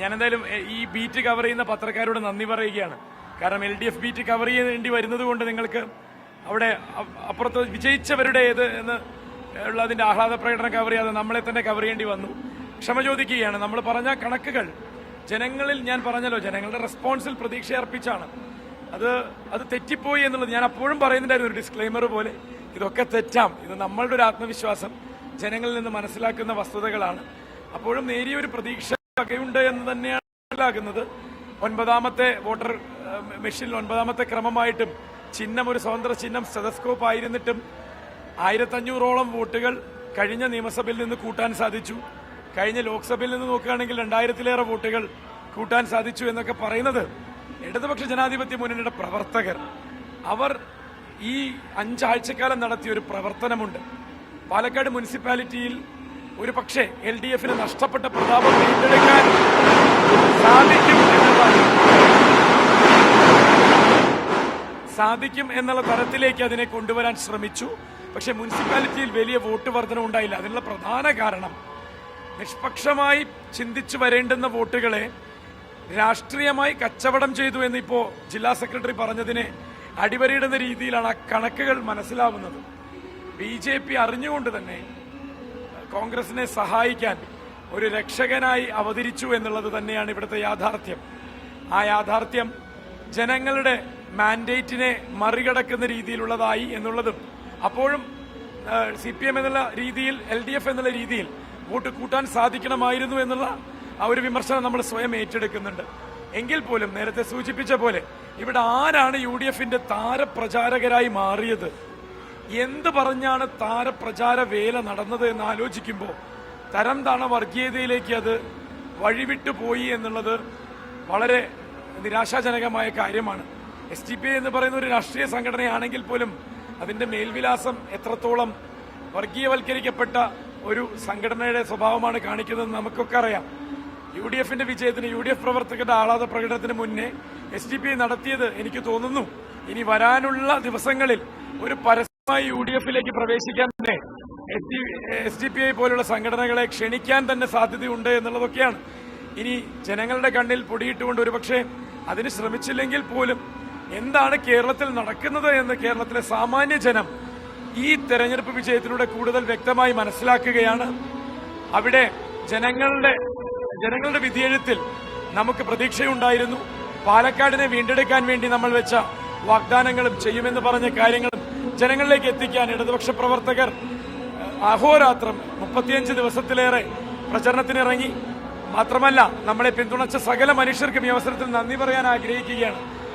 ഞാൻ എന്തായാലും ഈ ബീറ്റ് കവർ ചെയ്യുന്ന പത്രക്കാരോട് നന്ദി പറയുകയാണ്. കാരണം L D F beat cover ചെയ്യേണ്ടി വരുന്നത് കൊണ്ട് നിങ്ങൾക്ക് അവിടെ അപ്പുറത്ത് വിജയിച്ചവരുടെ ഏത് എന്ന് ഉള്ള അതിന്റെ ആഹ്ലാദ പ്രകടനം കവർ ചെയ്യാതെ നമ്മളെ തന്നെ കവർ ചെയ്യേണ്ടി വന്നു. ക്ഷമ ചോദിക്കുകയാണ്. നമ്മൾ പറഞ്ഞ കണക്കുകൾ ജനങ്ങളിൽ ഞാൻ പറഞ്ഞല്ലോ ജനങ്ങളുടെ റെസ്പോൺസിൽ പ്രതീക്ഷ അർപ്പിച്ചാണ്. അത് അത് തെറ്റിപ്പോയി എന്നുള്ളത് ഞാൻ അപ്പോഴും പറയുന്നുണ്ടായിരുന്നു ഒരു ഡിസ്ക്ലൈമർ പോലെ. ഇതൊക്കെ തെറ്റാം. ഇത് നമ്മളുടെ ഒരു ആത്മവിശ്വാസം. ജനങ്ങളിൽ നിന്ന് മനസ്സിലാക്കുന്ന വസ്തുതകളാണ്. അപ്പോഴും നേരിയ ഒരു പ്രതീക്ഷ വകയുണ്ട് എന്ന് തന്നെയാണ് മനസ്സിലാക്കുന്നത്. ഒൻപതാമത്തെ വോട്ടർ മെഷീനിൽ ഒൻപതാമത്തെ ക്രമമായിട്ടും ചിഹ്നം ഒരു സ്വതന്ത്ര ചിഹ്നം സ്റ്റെതസ്കോപ്പ് ആയിരുന്നിട്ടും ആയിരത്തഞ്ഞൂറോളം വോട്ടുകൾ കഴിഞ്ഞ നിയമസഭയിൽ നിന്ന് കൂട്ടാൻ സാധിച്ചു. കഴിഞ്ഞ ലോക്സഭയിൽ നിന്ന് നോക്കുകയാണെങ്കിൽ രണ്ടായിരത്തിലേറെ വോട്ടുകൾ കൂട്ടാൻ സാധിച്ചു എന്നൊക്കെ പറയുന്നത് ഇടതുപക്ഷ ജനാധിപത്യ മുന്നണിയുടെ പ്രവർത്തകർ. അവർ ഈ അഞ്ചാഴ്ചക്കാലം നടത്തിയ ഒരു പ്രവർത്തനമുണ്ട്. പാലക്കാട് മുനിസിപ്പാലിറ്റിയിൽ ഒരു പക്ഷേ എൽ ഡി എഫിന് നഷ്ടപ്പെട്ട പ്രതാപം വീണ്ടെടുക്കാൻ സാധിക്കും എന്നതാണ് സാധിക്കും എന്നുള്ള തരത്തിലേക്ക് അതിനെ കൊണ്ടുവരാൻ ശ്രമിച്ചു. പക്ഷേ മുനിസിപ്പാലിറ്റിയിൽ വലിയ വോട്ട് വർധന ഉണ്ടായില്ല. അതിനുള്ള പ്രധാന കാരണം നിഷ്പക്ഷമായി ചിന്തിച്ചു വരേണ്ടുന്ന വോട്ടുകളെ രാഷ്ട്രീയമായി കച്ചവടം ചെയ്തു എന്നിപ്പോ ജില്ലാ സെക്രട്ടറി പറഞ്ഞതിനെ അടിവരയിടുന്ന രീതിയിലാണ് ആ കണക്കുകൾ മനസ്സിലാവുന്നത്. ബി ജെ പി അറിഞ്ഞുകൊണ്ട് തന്നെ കോൺഗ്രസിനെ സഹായിക്കാൻ ഒരു രക്ഷകനായി അവതരിച്ചു എന്നുള്ളത് തന്നെയാണ് ഇവിടുത്തെ യാഥാർത്ഥ്യം. ആ യാഥാർത്ഥ്യം ജനങ്ങളുടെ മാൻഡേറ്റിനെ മറികടക്കുന്ന രീതിയിലുള്ളതായി എന്നുള്ളതും അപ്പോഴും സി പി എം എന്നുള്ള രീതിയിൽ എൽ ഡി എഫ് എന്നുള്ള രീതിയിൽ വോട്ട് കൂട്ടാൻ സാധിക്കണമായിരുന്നു എന്നുള്ള ആ ഒരു വിമർശനം നമ്മൾ സ്വയം ഏറ്റെടുക്കുന്നുണ്ട്. എങ്കിൽ പോലും നേരത്തെ സൂചിപ്പിച്ച പോലെ ഇവിടെ ആരാണ് യു ഡി എഫിന്റെ താരപ്രചാരകരായി മാറിയത്? എന്ത് പറഞ്ഞാണ് താരപ്രചാര വേല നടന്നത് എന്ന് ആലോചിക്കുമ്പോൾ തരം താണ വർഗീയതയിലേക്ക് അത് വഴിവിട്ടു പോയി എന്നുള്ളത് വളരെ നിരാശാജനകമായ കാര്യമാണ്. എസ് ടി പി എന്ന് പറയുന്ന ഒരു രാഷ്ട്രീയ സംഘടനയാണെങ്കിൽ പോലും അതിന്റെ മേൽവിലാസം എത്രത്തോളം വർഗീയവൽക്കരിക്കപ്പെട്ട ഒരു സംഘടനയുടെ സ്വഭാവമാണ് കാണിക്കുന്നത് നമുക്കൊക്കെ അറിയാം. യു ഡി എഫിന്റെ വിജയത്തിന് യു ഡി എഫ് പ്രവർത്തകരുടെ ആഹ്ലാദ പ്രകടനത്തിന് മുന്നേ എസ് ഡി പി നടത്തിയത് എനിക്ക് തോന്നുന്നു. ഇനി വരാനുള്ള ദിവസങ്ങളിൽ ഒരു പരസ്യമായി യു ഡി എഫിലേക്ക് പ്രവേശിക്കാൻ തന്നെ എസ് ഡി പി ഐ പോലുള്ള സംഘടനകളെ ക്ഷണിക്കാൻ തന്നെ സാധ്യതയുണ്ട് എന്നുള്ളതൊക്കെയാണ്. ഇനി ജനങ്ങളുടെ കണ്ണിൽ പൊടിയിട്ടുകൊണ്ട് ഒരുപക്ഷെ അതിന് ശ്രമിച്ചില്ലെങ്കിൽ പോലും എന്താണ് കേരളത്തിൽ നടക്കുന്നത് എന്ന് കേരളത്തിലെ സാമാന്യ ജനം ഈ തെരഞ്ഞെടുപ്പ് വിജയത്തിലൂടെ കൂടുതൽ വ്യക്തമായി മനസ്സിലാക്കുകയാണ്. അവിടെ ജനങ്ങളുടെ ജനങ്ങളുടെ വിധിയെഴുത്തിൽ നമുക്ക് പ്രതീക്ഷയുണ്ടായിരുന്നു. പാലക്കാടിനെ വീണ്ടെടുക്കാൻ വേണ്ടി നമ്മൾ വെച്ച വാഗ്ദാനങ്ങളും ചെയ്യുമെന്ന് പറഞ്ഞ കാര്യങ്ങളും ജനങ്ങളിലേക്ക് എത്തിക്കാൻ ഇടതുപക്ഷ പ്രവർത്തകർ അഹോരാത്രം മുപ്പത്തിയഞ്ച് ദിവസത്തിലേറെ പ്രചരണത്തിനിറങ്ങി. മാത്രമല്ല നമ്മളെ പിന്തുണച്ച സകല മനുഷ്യർക്കും ഈ അവസരത്തിൽ നന്ദി പറയാൻ ആഗ്രഹിക്കുകയാണ്.